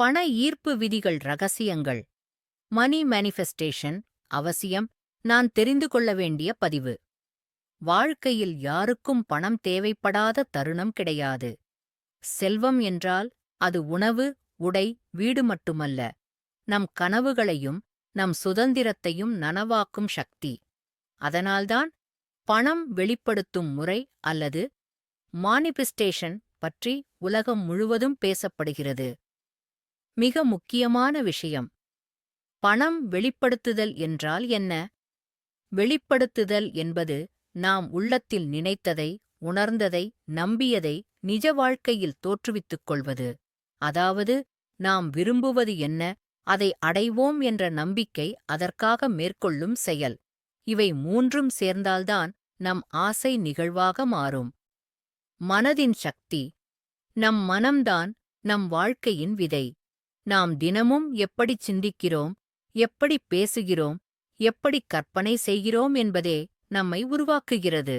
பண ஈர்ப்பு விதிகள் ரகசியங்கள். மணி மேனிஃபெஸ்டேஷன் அவசியம். நான் தெரிந்து கொள்ள வேண்டிய பதிவு. வாழ்க்கையில் யாருக்கும் பணம் தேவைப்படாத தருணம் கிடையாது. செல்வம் என்றால் அது உணவு உடை வீடு மட்டுமல்ல. நம் கனவுகளையும் நம் சுதந்திரத்தையும் நனவாக்கும் சக்தி. அதனால்தான் பணம் வெளிப்படுத்தும் முறை அல்லது மானிபிஸ்டேஷன் பற்றி உலகம் முழுவதும் பேசப்படுகிறது. மிக முக்கியமான விஷயம். பணம் வெளிப்படுத்துதல் என்றால் என்ன? வெளிப்படுத்துதல் என்பது நாம் உள்ளத்தில் நினைத்ததை உணர்ந்ததை நம்பியதை நிஜ வாழ்க்கையில் தோற்றுவித்துக் கொள்வது. அதாவது நாம் விரும்புவது என்ன? அதை அடைவோம் என்ற நம்பிக்கை அதற்காக மேற்கொள்ளும் செயல். இவை மூன்றும் சேர்ந்தால்தான் நம் ஆசை நிகழ்வாக மாறும். மனதின் சக்தி. நம் மனம்தான் நம் வாழ்க்கையின் விதை. நாம் தினமும் எப்படி சிந்திக்கிறோம் எப்படி பேசுகிறோம் எப்படி கற்பனை செய்கிறோம் என்பதே நம்மை உருவாக்குகிறது.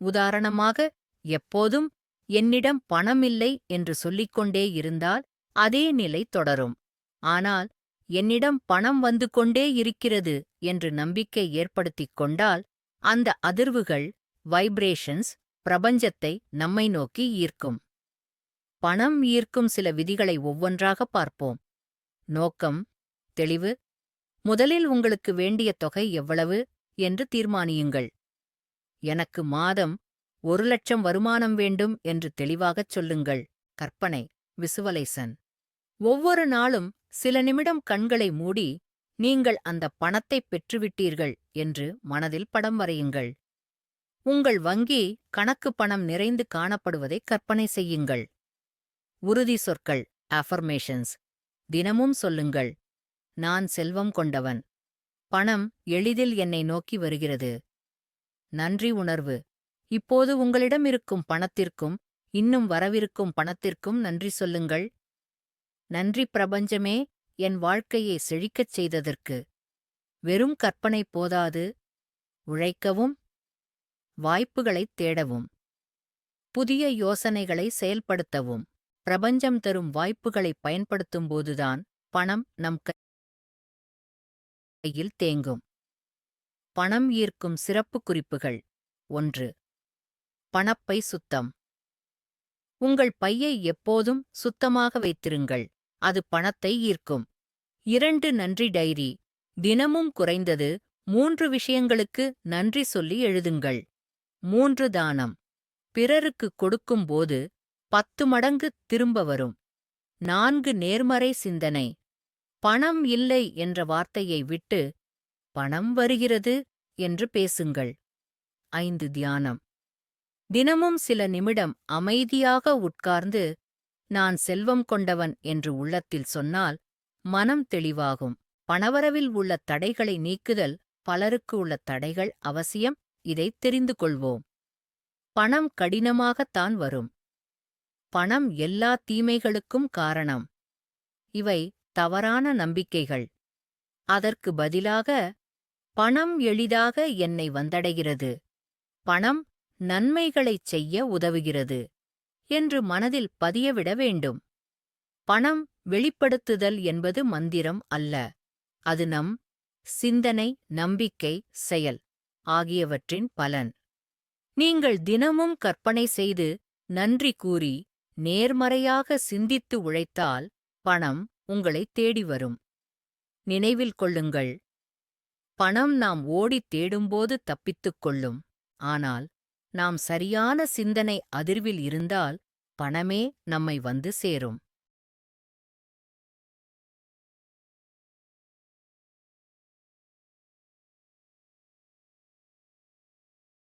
உதாரணமாக எப்போதும் என்னிடம் பணமில்லை என்று சொல்லிக்கொண்டே இருந்தால் அதே நிலை தொடரும். ஆனால் என்னிடம் பணம் வந்து கொண்டே இருக்கிறது என்று நம்பிக்கை ஏற்படுத்திக் கொண்டால் அந்த அதிர்வுகள் வைப்ரேஷன்ஸ் பிரபஞ்சத்தை நம்மை நோக்கி ஈர்க்கும். பணம் ஈர்க்கும் சில விதிகளை ஒவ்வொன்றாக பார்ப்போம். நோக்கம் தெளிவு முதலில் உங்களுக்கு வேண்டிய தொகை எவ்வளவு என்று தீர்மானியுங்கள். எனக்கு மாதம் ஒரு லட்சம் வருமானம் வேண்டும் என்று தெளிவாகச் சொல்லுங்கள். கற்பனை விசுவலைசன். ஒவ்வொரு நாளும் சில நிமிடம் கண்களை மூடி நீங்கள் அந்த பணத்தைப் பெற்றுவிட்டீர்கள் என்று மனதில் படம் வரையுங்கள். உங்கள் வங்கி கணக்கு பணம் நிறைந்து காணப்படுவதை கற்பனை செய்யுங்கள். உறுதி சொற்கள் அஃபர்மேஷன்ஸ் தினமும் சொல்லுங்கள். நான் செல்வம் கொண்டவன். பணம் எளிதில் என்னை நோக்கி வருகிறது. நன்றி உணர்வு. இப்போது உங்களிடம் இருக்கும் பணத்திற்கும் இன்னும் வரவிருக்கும் பணத்திற்கும் நன்றி சொல்லுங்கள். நன்றி பிரபஞ்சமே என் வாழ்க்கையை செழிக்கச் செய்ததற்கு. வெறும் கற்பனை போதாது. உழைக்கவும். வாய்ப்புகளைத் தேடவும். புதிய யோசனைகளை செயல்படுத்தவும். பிரபஞ்சம் தரும் வாய்ப்புகளை பயன்படுத்தும்போதுதான் பணம் நம் கையில் தேங்கும். பணம் ஈர்க்கும் சிறப்பு குறிப்புகள். ஒன்று. பணப்பை சுத்தம். உங்கள் பையை எப்போதும் சுத்தமாக வைத்திருங்கள். அது பணத்தை ஈர்க்கும். இரண்டு நன்றி டைரி. தினமும் குறைந்தது மூன்று விஷயங்களுக்கு நன்றி சொல்லி எழுதுங்கள். மூன்று தானம். பிறருக்கு கொடுக்கும்போது பத்து மடங்கு திரும்ப வரும். நான்கு நேர்மறை சிந்தனை. பணம் இல்லை என்ற வார்த்தையை விட்டு பணம் வருகிறது என்று பேசுங்கள். ஐந்து தியானம். தினமும் சில நிமிடம் அமைதியாக உட்கார்ந்து நான் செல்வம் கொண்டவன் என்று உள்ளத்தில் சொன்னால் மனம் தெளிவாகும். பணவரவில் உள்ள தடைகளை நீக்குதல் பலருக்கு உள்ள தடைகள் அவசியம் இதைத் தெரிந்து கொள்வோம். பணம் கடினமாகத்தான் வரும். பணம் எல்லா தீமைகளுக்கும் காரணம். இவை தவறான நம்பிக்கைகள். அதற்கு பதிலாக பணம் எளிதாக என்னை வந்தடைகிறது. பணம் நன்மைகளைச் செய்ய உதவுகிறது என்று மனதில் பதியவிட வேண்டும். பணம் வெளிப்படுத்துதல் என்பது மந்திரம் அல்ல. அது நம் சிந்தனை நம்பிக்கை செயல் ஆகியவற்றின் பலன். நீங்கள் தினமும் கற்பனை செய்து நன்றி கூறி நேர்மறையாக சிந்தித்து உழைத்தால் பணம் உங்களை தேடி வரும். நினைவில் கொள்ளுங்கள். பணம் நாம் ஓடித் தேடும்போது தப்பித்துக் கொள்ளும். ஆனால் நாம் சரியான சிந்தனை அதிர்வில் இருந்தால் பணமே நம்மை வந்து சேரும்.